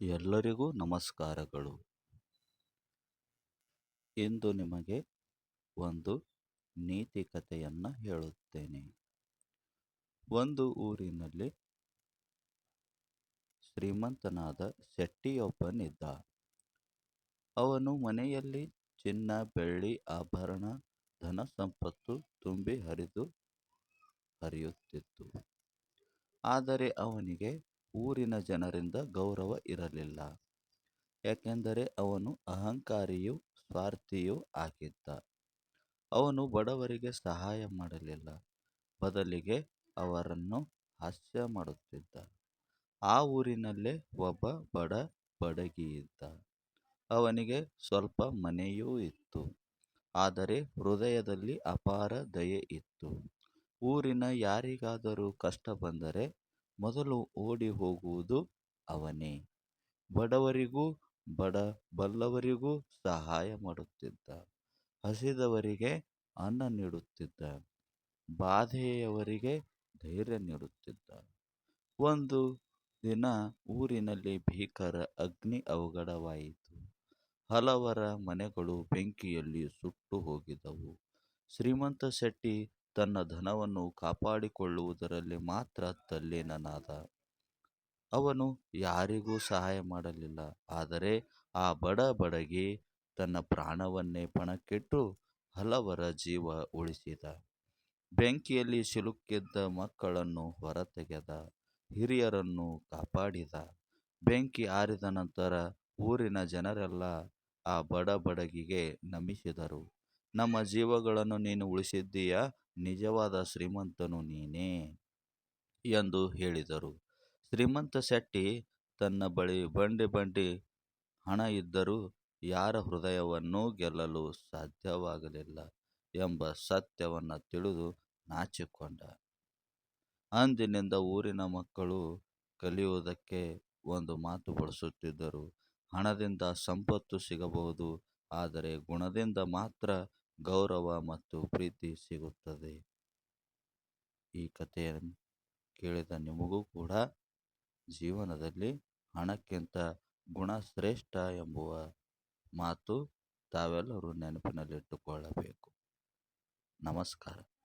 ಎಲ್ಲರಿಗೂ ನಮಸ್ಕಾರಗಳು. ಇಂದು ನಿಮಗೆ ಒಂದು ನೀತಿ ಕಥೆಯನ್ನು ಹೇಳುತ್ತೇನೆ. ಒಂದು ಊರಿನಲ್ಲಿ ಶ್ರೀಮಂತನಾದ ಶೆಟ್ಟಿಯೊಬ್ಬನಿದ್ದ. ಅವನು ಮನೆಯಲ್ಲಿ ಚಿನ್ನ, ಬೆಳ್ಳಿ, ಆಭರಣ, ಧನ ಸಂಪತ್ತು ತುಂಬಿ ಹರಿದು ಹರಿಯುತ್ತಿತ್ತು. ಆದರೆ ಅವನಿಗೆ ಊರಿನ ಜನರಿಂದ ಗೌರವ ಇರಲಿಲ್ಲ. ಯಾಕೆಂದರೆ ಅವನು ಅಹಂಕಾರಿಯೂ ಸ್ವಾರ್ಥಿಯೂ ಆಗಿದ್ದ. ಅವನು ಬಡವರಿಗೆ ಸಹಾಯ ಮಾಡಲಿಲ್ಲ. ಬದಲಿಗೆ ಅವರನ್ನು ಹಾಸ್ಯ ಮಾಡುತ್ತಿದ್ದ. ಆ ಊರಿನಲ್ಲೇ ಒಬ್ಬ ಬಡ ಬಡಗಿಯಿದ್ದ. ಅವನಿಗೆ ಸ್ವಲ್ಪ ಮನೆಯೂ ಇತ್ತು. ಆದರೆ ಹೃದಯದಲ್ಲಿ ಅಪಾರ ದಯೆ ಇತ್ತು. ಊರಿನ ಯಾರಿಗಾದರೂ ಕಷ್ಟ ಬಂದರೆ ಮೊದಲು ಓಡಿ ಹೋಗುವುದು ಅವನೇ. ಬಡವರಿಗೂ ಬಡ ಬಲ್ಲವರಿಗೂ ಸಹಾಯ ಮಾಡುತ್ತಿದ್ದ. ಹಸಿದವರಿಗೆ ಅನ್ನ ನೀಡುತ್ತಿದ್ದ. ಬಾಧೆಯವರಿಗೆ ಧೈರ್ಯ ನೀಡುತ್ತಿದ್ದ. ಒಂದು ದಿನ ಊರಿನಲ್ಲಿ ಭೀಕರ ಅಗ್ನಿ ಅವಘಡವಾಯಿತು. ಹಲವರ ಮನೆಗಳು ಬೆಂಕಿಯಲ್ಲಿ ಸುಟ್ಟು ಹೋಗಿದ್ದವು. ಶ್ರೀಮಂತ ಶೆಟ್ಟಿ ತನ್ನ ಧನವನ್ನು ಕಾಪಾಡಿಕೊಳ್ಳುವುದರಲ್ಲಿ ಮಾತ್ರ ತಲ್ಲೀನನಾದ. ಅವನು ಯಾರಿಗೂ ಸಹಾಯ ಮಾಡಲಿಲ್ಲ. ಆದರೆ ಆ ಬಡ ಬಡಗಿ ತನ್ನ ಪ್ರಾಣವನ್ನೇ ಪಣಕ್ಕಿಟ್ಟು ಹಲವರ ಜೀವ ಉಳಿಸಿದ. ಬೆಂಕಿಯಲ್ಲಿ ಸಿಲುಕಿದ್ದ ಮಕ್ಕಳನ್ನು ಹೊರತೆಗೆದ. ಹಿರಿಯರನ್ನು ಕಾಪಾಡಿದ. ಬೆಂಕಿ ಆರಿದ ನಂತರ ಊರಿನ ಜನರೆಲ್ಲ ಆ ಬಡ ಬಡಗಿಗೆ ನಮಿಸಿದರು. ನಮ್ಮ ಜೀವಗಳನ್ನು ನೀನು ಉಳಿಸಿದ್ದೀಯ? ನಿಜವಾದ ಶ್ರೀಮಂತನು ನೀನೇ ಎಂದು ಹೇಳಿದರು. ಶ್ರೀಮಂತ ಶೆಟ್ಟಿ ತನ್ನ ಬಳಿ ಬಂಡಿ ಬಂಡಿ ಹಣ ಇದ್ದರೂ ಯಾರ ಹೃದಯವನ್ನೂ ಗೆಲ್ಲಲು ಸಾಧ್ಯವಾಗಲಿಲ್ಲ ಎಂಬ ಸತ್ಯವನ್ನು ತಿಳಿದು ನಾಚಿಕೊಂಡ. ಅಂದಿನಿಂದ ಊರಿನ ಮಕ್ಕಳು ಕಲಿಯುವುದಕ್ಕೆ ಒಂದು ಮಾತು ಬಳಸುತ್ತಿದ್ದರು. ಹಣದಿಂದ ಸಂಪತ್ತು ಸಿಗಬಹುದು, ಆದರೆ ಗುಣದಿಂದ ಮಾತ್ರ ಗೌರವ ಮತ್ತು ಪ್ರೀತಿ ಸಿಗುತ್ತದೆ. ಈ ಕಥೆಯನ್ನು ಕೇಳಿದ ನಿಮಗೂ ಕೂಡ ಜೀವನದಲ್ಲಿ ಹಣಕ್ಕಿಂತ ಗುಣ ಶ್ರೇಷ್ಠ ಎಂಬುವ ಮಾತು ತಾವೆಲ್ಲರೂ ನೆನಪಿನಲ್ಲಿಟ್ಟುಕೊಳ್ಳಬೇಕು. ನಮಸ್ಕಾರ.